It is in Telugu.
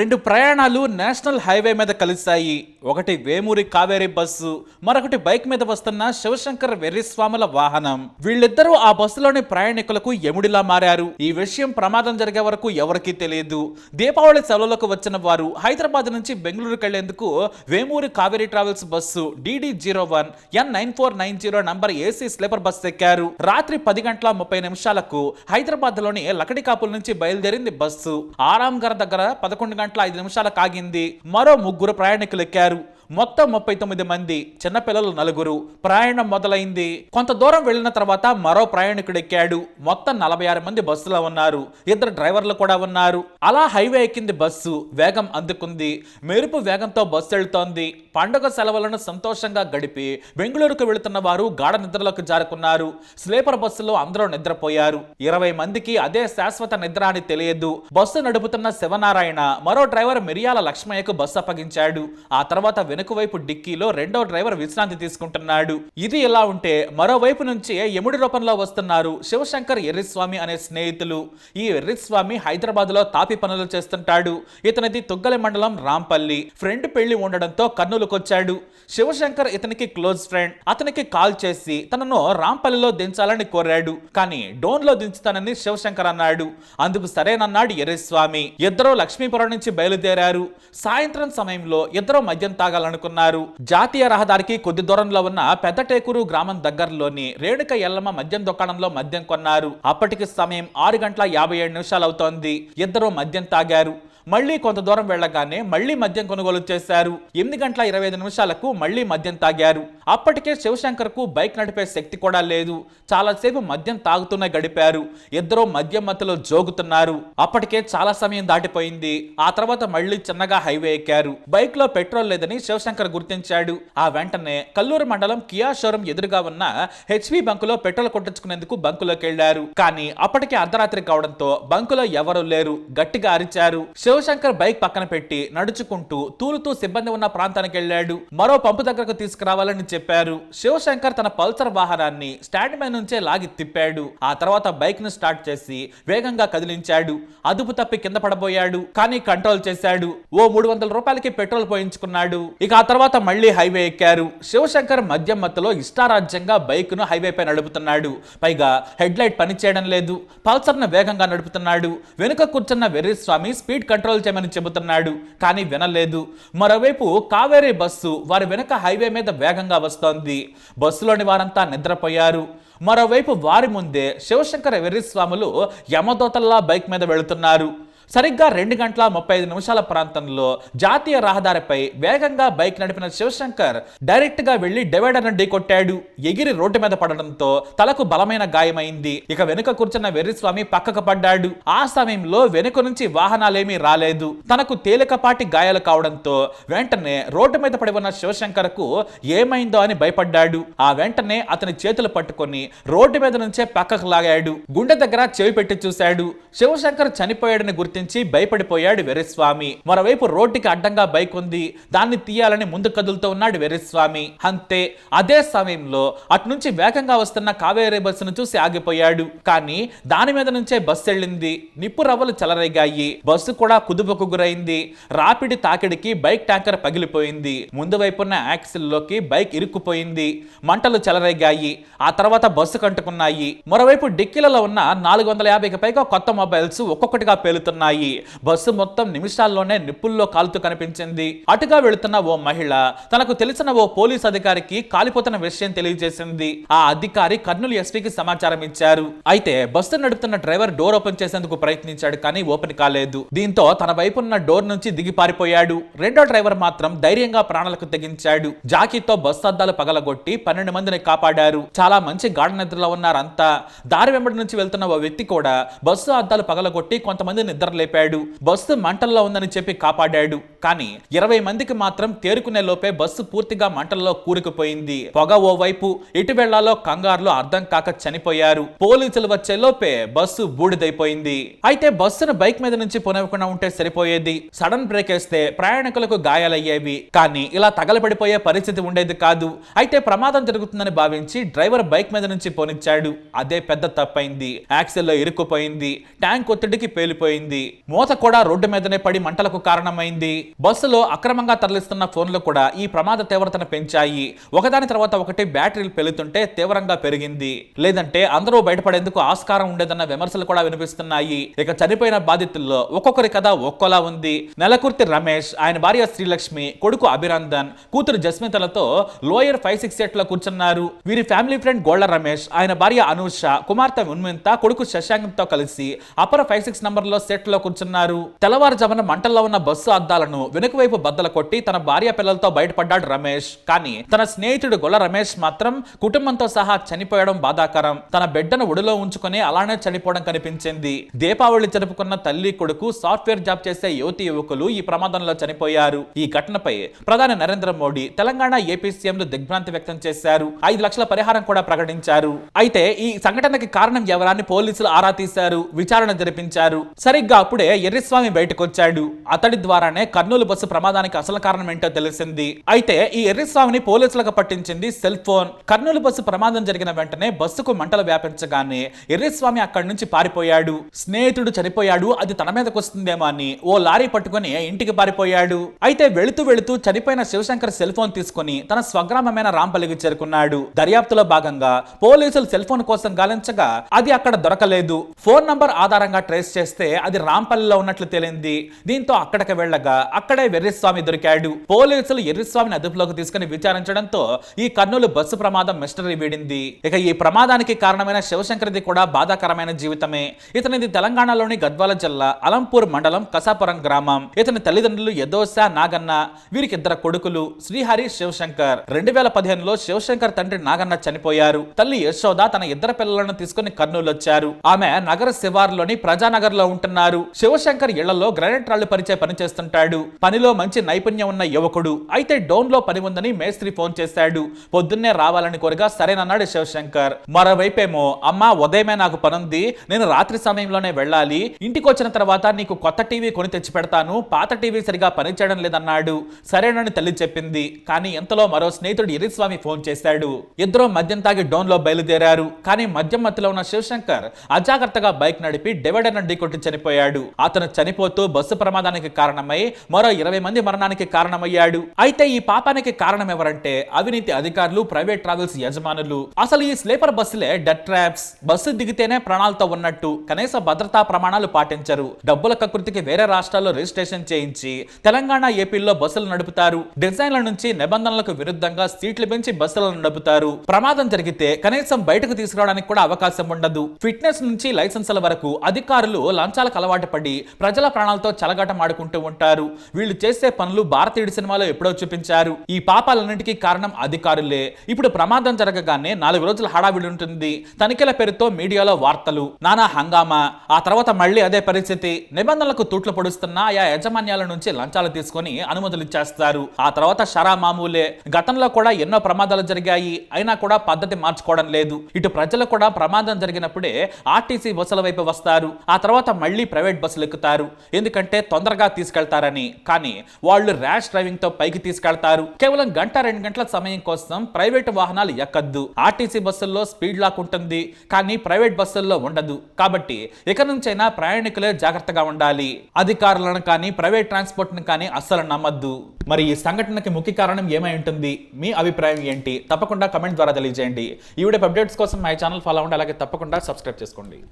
రెండు ప్రయాణాలు నేషనల్ హైవే మీద కలిశాయి. ఒకటి వేమూరి కావేరి బస్సు మరొకటి బైక్ మీద వస్తున్న శివశంకర్ వెర్రిస్వాముల వాహనం. వీళ్ళిద్దరూ ఆ బస్సులోని ప్రయాణికులకు ఎముడిలా మారారు. ఈ విషయం ప్రమాదం జరిగే వరకు ఎవరికీ తెలియదు. దీపావళి సెలవులకు వచ్చిన వారు హైదరాబాద్ నుంచి బెంగళూరుకు వెళ్ళేందుకు Vemuri Kaveri travels bus DD zero one N nine four nine zero number AC sleeper bus ఎక్కారు. రాత్రి పది గంటల ముప్పై నిమిషాలకు హైదరాబాద్లోని లకడికాపుల నుంచి బయలుదేరింది బస్సు. ఆరాంఘర్ దగ్గర పదకొండు గంటల ఐదు నిమిషాలకు ఆగింది మరో ముగ్గురు ప్రయాణికులు ఎక్కారు. మొత్తం ముప్పై తొమ్మిది మంది చిన్నపిల్లలు నలుగురు. ప్రయాణం మొదలైంది. కొంత దూరం వెళ్ళిన తర్వాత మరో ప్రయాణికుడు ఎక్కాడు. మొత్తం నలభై ఆరు మంది బస్సులో ఉన్నారు. ఇద్దరు డ్రైవర్లు కూడా ఉన్నారు. అలా హైవే ఎక్కింది బస్సు. వేగం అందుకుంది. మెరుపు వేగంతో బస్సు వెళ్తోంది. పండుగ సెలవులను సంతోషంగా గడిపి బెంగళూరుకు వెళుతున్న వారు గాఢ నిద్రలోకి జారుకున్నారు. స్లీపర్ బస్సులో అందరూ నిద్రపోయారు. ఇరవై మందికి అదే శాశ్వత నిద్ర అని తెలియదు. బస్సు నడుపుతున్న శివనారాయణ మరో డ్రైవర్ మిరియాల లక్ష్మయ్యకు బస్సు అప్పగించాడు. ఆ తర్వాత వెనుక వైపు డిక్కీలో రెండో డ్రైవర్ విశ్రాంతి తీసుకుంటున్నాడు. ఇది ఇలా ఉంటే మరోవైపు నుంచి ఎముడి రూపంలో వస్తున్నారు శివశంకర్ ఎర్రిస్వామి అనే స్నేహితులు. ఈ ఎర్రిస్వామి హైదరాబాద్లో తాపి పనులు చేస్తుంటాడు. ఇతనిది తుగ్గలి మండలం రాంపల్లి. ఫ్రెండ్ పెళ్ళి ఉండడంతో కర్నూలుకొచ్చాడు శివశంకర్ ఇతనికి క్లోజ్ ఫ్రెండ్. అతనికి కాల్ చేసి తనను రాంపల్లిలో దించాలని కోరాడు. కానీ డోన్లో దించుతానని శివశంకర్ అన్నాడు. అందుకు సరేనన్నాడు ఎర్రిస్వామి ఇద్దరు లక్ష్మీపురం నుంచి బయలుదేరారు. సాయంత్రం సమయంలో ఇద్దరు మద్యం తాగాలనుకున్నారు. జాతీయ రహదారికి కొద్ది దూరంలో ఉన్న పెద్దటేకూరు గ్రామం దగ్గరలోని రేణుక ఎల్లమ్మ మద్యం దుకాణంలో మద్యం కొన్నారు. అప్పటికి సమయం ఆరు గంటల యాభై ఏడు నిమిషాలు అవుతోంది ఇద్దరు మద్యం తాగారు. మళ్ళీ కొంత దూరం వెళ్ళగానే మళ్ళీ మద్యం కొనుగోలు చేశారు. ఎనిమిది గంటల ఇరవై ఐదు నిమిషాలకు మళ్ళీ మద్యం తాగారు. అప్పటికే శివశంకర్కు బైక్ నడిపే శక్తి కూడా లేదు. చాలాసేపు మద్యం తాగుతూనే గడిపారు. ఇద్దరు మద్యం మత్తులో జోగుతున్నారు. అప్పటికే చాలా సమయం దాటిపోయింది. ఆ తర్వాత మళ్ళీ చిన్నగా హైవే ఎక్కారు. బైక్లో పెట్రోల్ లేదని శివశంకర్ గుర్తించాడు. ఆ వెంటనే కల్లూరు మండలం కియా షోరూం ఎదురుగా ఉన్న హెచ్పి బంకులో పెట్రోల్ కొట్టించుకునేందుకు బంకులోకి వెళ్ళారు కానీ అప్పటికే అర్ధరాత్రి కావడంతో బంకులో ఎవరూ లేరు. గట్టిగా అరిచారు. శివశంకర్ బైక్ పక్కన పెట్టి నడుచుకుంటూ తూలుతూ సిబ్బంది ఉన్న ప్రాంతానికి వెళ్ళాడు. మరో పంపు దగ్గరకు తీసుకురావాలని చెప్పారు. శివశంకర్ తన పల్సర్ వాహనాన్ని స్టాండ్ మీద నుంచే లాగి తిప్పాడు. ఆ తర్వాత బైక్ను స్టార్ట్ చేసి వేగంగా కదిలించాడు. అదుపు తప్పి కింద పడబోయాడు. కానీ కంట్రోల్ చేశాడు. ఓ మూడు వందల రూపాయలకి పెట్రోల్ పోయించుకున్నాడు. ఇక ఆ తర్వాత మళ్ళీ హైవే ఎక్కారు. శివశంకర్ మద్యం మత్తులో ఇష్టారాజ్యంగా బైక్ను హైవే పై నడుపుతున్నాడు. పైగా హెడ్ లైట్ పనిచేయడం లేదు. పల్సర్ను వేగంగా నడుపుతున్నాడు. వెనుక కూర్చున్న వెర్రి స్వామి స్పీడ్ కంట్రోల్ చేయమని చెబుతున్నాడు కానీ వినలేదు. మరోవైపు కావేరీ బస్సు వారి వెనుక హైవే మీద వేగంగా వస్తోంది. బస్సులోని వారంతా నిద్రపోయారు. మరోవైపు వారి ముందే శివశంకర వెర్రిస్వాములు యమదోతల్లా బైక్ మీద వెళుతున్నారు. సరిగ్గా రెండు గంటల ముప్పై ఐదు నిమిషాల ప్రాంతంలో జాతీయ రహదారిపై వేగంగా బైక్ నడిపిన శివశంకర్ డైరెక్ట్గా వెళ్ళి డివైడర్ను ఢీకొట్టాడు ఎగిరి రోడ్డు మీద పడడంతో తలకు బలమైన గాయమైంది. ఇక వెనుక కూర్చున్న వెర్రిస్వామి పక్కకు పడ్డాడు. ఆ సమయంలో వెనుక నుంచి వాహనాలేమీ రాలేదు. తనకు తేలికపాటి గాయాలు కావడంతో వెంటనే రోడ్డు మీద పడి ఉన్న శివశంకర్కు ఏమైందో అని భయపడ్డాడు. ఆ వెంటనే అతని చేతులు పట్టుకొని రోడ్డు మీద నుంచే పక్కకు లాగాడు. గుండె దగ్గర చెవి పెట్టి చూశాడు. శివశంకర్ చనిపోయాడని గుర్తించి భయపడిపోయాడు వెర్రిస్వామి. మరోవైపు రోడ్డుకి అడ్డంగా బైక్ ఉంది దాన్ని తీయాలని ముందు కదులుతూ ఉన్నాడు వెర్రిస్వామి. అంతే అదే సమయంలో అటు నుంచి వేగంగా వస్తున్న కావేరీ బస్సును చూసి ఆగిపోయాడు. కానీ దాని మీద నుంచే బస్సు వెళ్ళింది. నిప్పు రవ్వలు చెలరేగాయి. బస్సు కూడా కుదుపుకు గురైంది. రాపిడి తాకిడికి బైక్ ట్యాంకర్ పగిలిపోయింది. ముందు వైపున్న యాక్సిల్లోకి బైక్ ఇరుక్కుపోయింది. మంటలు చెలరేగాయి. ఆ తర్వాత బస్సు కంటుకున్నాయి. మరోవైపు డిక్కీలలో ఉన్న నాలుగు వందల యాభైకి పైగా కొత్త మొబైల్స్ ఒక్కొక్కటిగా పేలుతున్నాయి. బస్సు మొత్తం నిమిషాల్లోనే నిప్పుల్లో కాలుతూ కనిపించింది. అటుగా వెళుతున్న ఓ మహిళ తనకు తెలిసిన ఓ పోలీస్ అధికారికి కాలిపోతున్న విషయం తెలియజేసింది. ఆ అధికారి కర్నూలు ఎస్పీకి సమాచారం ఇచ్చారు. అయితే బస్సు నడుపుతున్న డ్రైవర్ డోర్ ఓపెన్ చేసేందుకు ప్రయత్నించాడు కానీ ఓపెన్ కాలేదు. దీంతో తన వైపు ఉన్న డోర్ నుంచి దిగి పారిపోయాడు. రెండో డ్రైవర్ మాత్రం ధైర్యంగా ప్రాణాలకు తెగించాడు. జాకీతో బస్సు అద్దాలు పగలగొట్టి పన్నెండు మందిని కాపాడారు. చాలా మంచి గాఢ నిద్రలో ఉన్నారంతా. దారి వెంబడి నుంచి వెళ్తున్న ఓ వ్యక్తి కూడా బస్సు అద్దాలు పగలగొట్టి కొంతమంది నిద్ర లేపాడు. బస్సు మంటల్లో ఉందని చెప్పి కాపాడాడు. కానీ ఇరవై మందికి మాత్రం తేరుకునే లోపే బస్సు పూర్తిగా మంటల్లో కూరుకుపోయింది. పొగ ఓ వైపు ఇటు వెళ్ళాలో కంగారులో అర్థం కాక చనిపోయారు. పోలీసులు వచ్చే లోపే బస్సు బూడిదైపోయింది. అయితే బస్సును బైక్ మీద నుంచి పొనవకుండా ఉంటే సరిపోయేది. సడన్ బ్రేక్ వేస్తే ప్రయాణికులకు గాయాలయ్యేవి. కానీ ఇలా తగలబడిపోయే పరిస్థితి ఉండేది కాదు. అయితే ప్రమాదం జరుగుతుందని భావించి డ్రైవర్ బైక్ మీద నుంచి పోనిచ్చాడు. అదే పెద్ద తప్పైంది. యాక్సిల్లో ఇరుక్కుపోయింది. ట్యాంక్ ఒత్తిడికి పేలిపోయింది. పేలింది మూత కూడా రోడ్డు మీదనే పడి మంటలకు కారణమైంది. బస్సులో అక్రమంగా తరలిస్తున్న ఫోన్లు కూడా ఈ ప్రమాద తీవ్రతను పెంచాయి. ఒకదాని తర్వాత ఒకటి బ్యాటరీలు పెలుతుంటే తీవ్రంగా పెరిగింది. లేదంటే అందరూ బయటపడేందుకు ఆస్కారం ఉండేదన్న విమర్శలు కూడా వినిపిస్తున్నాయి. ఇక చనిపోయిన బాధితుల్లో ఒక్కొక్కరి కథ ఒక్కోలా ఉంది. నెలకుర్తి రమేష్ ఆయన భార్య శ్రీలక్ష్మి కొడుకు అభినందన్ కూతురు జస్మితలతో లోయర్ ఫైవ్ సిక్స్ ఎయిట్లో కూర్చున్నారు. వీరి ఫ్యామిలీ ఫ్రెండ్ గోళ్ళ రమేష్ ఆయన భార్య అనూష కుమార్తె ఉన్మింత కొడుకు శశాంక్తో కలిసి అపర ఫైవ్ సిక్స్ నంబర్లో సెట్ లో కూర్చున్నారు. తెల్లవారుజామున మంటల్లో ఉన్న బస్సు అద్దాలను వెనుక వైపు బద్దల కొట్టి తన భార్య పిల్లలతో బయటపడ్డాడు రమేష్. కానీ తన స్నేహితుడు గొల్ల రమేష్ మాత్రం కుటుంబంతో సహా చనిపోయడం బాధాకరం. తన బిడ్డను ఒడిలో ఉంచుకొని అలానే చనిపోవడం కనిపించింది. దీపావళి జరుపుకున్న తల్లి కొడుకు సాఫ్ట్వేర్ జాబ్ చేసే యువతి యువకులు ఈ ప్రమాదంలో చనిపోయారు. ఈ ఘటనపై ప్రధాని నరేంద్ర మోడీ తెలంగాణ ఏపీ సీఎంలు దిగ్భ్రాంతి వ్యక్తం చేశారు. ఐదు లక్షల పరిహారం కూడా ప్రకటించారు. అయితే ఈ సంఘటనకి కారణం ఎవరాన్ని పోలీసులు ఆరా తీశారు. విచారణ జరిపించారు. సరిగ్గా అప్పుడే ఎర్రిస్వామి బయటకు వచ్చాడు అతడి ద్వారానే కర్నూలు బస్సు ప్రమాదానికి అసలు కారణం ఏంటో తెలిసింది. అయితే ఈ ఎర్రిస్వామిని పోలీసులకు పట్టించింది సెల్ ఫోన్. కర్నూలు బస్సు ప్రమాదం జరిగిన వెంటనే బస్సుకు మంటలు వ్యాపించగానే ఎర్రిస్వామి అక్కడి నుంచి పారిపోయాడు. స్నేహితుడు చనిపోయాడు అది తన మీదకు వస్తుందేమో అని ఓ లారీ పట్టుకొని ఇంటికి పారిపోయాడు. అయితే వెళుతూ వెళుతూ చనిపోయిన శివశంకర్ సెల్ ఫోన్ తీసుకుని తన స్వగ్రామమైన రాంపల్లికి చేరుకున్నాడు. దర్యాప్తులో భాగంగా పోలీసులు సెల్ ఫోన్ కోసం గాలించగా అది అక్కడ దొరకలేదు. ఫోన్ నంబర్ ఆధారంగా ట్రేస్ చేస్తే అది రాంపల్లిలో ఉన్నట్లు తేలింది. దీంతో అక్కడికి వెళ్ళగా అక్కడే వెర్రిస్వామి దొరికాడు. పోలీసులు ఎర్రిస్వామిని అదుపులోకి తీసుకుని విచారించడంతో ఈ కర్నూలు బస్సు ప్రమాదం మిస్టరీ వీడింది. ఇక ఈ ప్రమాదానికి కారణమైన శివశంకర్ది కూడా బాధాకరమైన జీవితమే. ఇతనిది తెలంగాణలోని గద్వాల జిల్లా అలంపూర్ మండలం కసాపురం గ్రామం. ఇతని తల్లిదండ్రులు యదోస నాగన్న వీరికి ఇద్దరు కొడుకులు శ్రీహరి శివశంకర్. రెండు వేల పదిహేనులో శివశంకర్ తండ్రి నాగన్న చనిపోయారు. తల్లి యశోద తన ఇద్దరు పిల్లలను తీసుకుని కర్నూలు వచ్చారు ఆమె నగర శివార్లోని ప్రజానగర్లో ఉంటున్నారు. శివశంకర్ ఇళ్ళలో గ్రానైట్ రాళ్ళు పరిచే పని చేస్తుంటాడు. పనిలో మంచి నైపుణ్యం ఉన్న యువకుడు. అయితే డోన్లో పని ఉందని మేస్త్రి ఫోన్ చేశాడు. పొద్దున్నే రావాలని కోరగా సరేనన్నాడు శివశంకర్. మరోవైపేమో అమ్మా ఉదయమే నాకు పనుంది. నేను రాత్రి సమయంలోనే వెళ్ళాలి. ఇంటికి వచ్చిన తర్వాత నీకు కొత్త టీవీ కొని తెచ్చి పెడతాను పాత టీవీ సరిగా పనిచేయడం లేదన్నాడు. సరేనని తల్లి చెప్పింది. కానీ ఎంతలో మరో స్నేహితుడు ఇరిస్వామి ఫోన్ చేశాడు. ఇద్దరు మద్యం తాగి డోన్లో బయలుదేరారు. కానీ మద్యం మత్తులో ఉన్న శివశంకర్ అజాగ్రత్తగా బైక్ నడిపి డివైడర్ నుండి కొట్టి చనిపోయాడు. అతను చనిపోతూ బస్సు ప్రమాదానికి కారణమై మరో ఇరవై మంది మరణానికి కారణమయ్యాడు. అయితే ఈ పాపానికి కారణం ఎవరంటే అవినీతి అధికారులు ప్రైవేట్ ట్రావెల్స్ యజమానులు. అసలు ఈ స్లీపర్ బస్సులే డెత్ ట్రాప్స్. బస్సు దిగితేనే ప్రాణాలతో ఉన్నట్టు కనీస భద్రతా ప్రమాణాలు పాటించరు. డబ్బుల కకృతికి వేరే రాష్ట్రాల్లో రిజిస్ట్రేషన్ చేయించి తెలంగాణ ఏపీలో బస్సులు నడుపుతారు. డిజైన్ల నుంచి నిబంధనలకు విరుద్ధంగా సీట్లు పెంచి బస్సులను నడుపుతారు. ప్రమాదం జరిగితే కనీసం బయటకు తీసుకురావడానికి కూడా అవకాశం ఉండదు. ఫిట్నెస్ నుంచి లైసెన్సుల వరకు అధికారులు లంచాలకు అలవాటు పడి ప్రజల ప్రాణాలతో చలగాటమాడుకుంటూ ఉంటారు. వీళ్ళు చేసే పనులు భారతీయుడి సినిమాలో ఎప్పుడో చూపించారు. ఈ పాపాలన్నింటికీ కారణం అధికారులే. ఇప్పుడు ప్రమాదం జరగగానే నాలుగు రోజుల హడావిడి ఉంటుంది. తనిఖీల పేరుతో మీడియాలో వార్తలు. నానా హంగామా. ఆ తర్వాత మళ్ళీ అదే పరిస్థితి. నిబంధనలకు తూట్లు పొడుస్తున్న ఆయా యాజమాన్యాల నుంచి లంచాలు తీసుకొని అనుమతులు ఇచ్చేస్తారు. ఆ తర్వాత షరా మామూలే. గతంలో కూడా ఎన్నో ప్రమాదాలు జరిగాయి. అయినా కూడా పద్ధతి మార్చుకోవడం లేదు. ఇటు ప్రజలు కూడా ప్రమాదం జరిగినప్పుడే ఆర్టీసీ బస్సుల వైపు వస్తారు. ఆ తర్వాత మళ్ళీ ప్రైవేట్ బస్సులు ఎక్కుతారు. ఎందుకంటే తొందరగా తీసుకెళ్తారని. కానీ వాళ్ళు ర్యాష్ డ్రైవింగ్తో పైకి తీసుకెళ్తారు. కేవలం గంట రెండు గంటల సమయం కోసం ప్రైవేట్ వాహనాలు ఎక్కద్దు. ఆర్టీసీ బస్సుల్లో స్పీడ్ లాక్ ఉంటుంది. కానీ ప్రైవేట్ బస్సుల్లో ఉండదు. కాబట్టి ఇక నుంచైనా ప్రయాణికులే జాగ్రత్తగా ఉండాలి. అధికారులను కానీ ప్రైవేట్ ట్రాన్స్పోర్ట్ను కానీ అస్సలు నమ్మద్దు. మరి ఈ సంఘటనకి ముఖ్య కారణం ఏమై ఉంటుంది? మీ అభిప్రాయం ఏంటి? తప్పకుండా కమెంట్ ద్వారా తెలియజేయండి. ఈ వీడియో అప్డేట్స్ కోసం మై ఛానల్ ఫాలో అవ్వండి. అలాగే తప్పకుండా సబ్స్క్రైబ్ చేసుకోండి.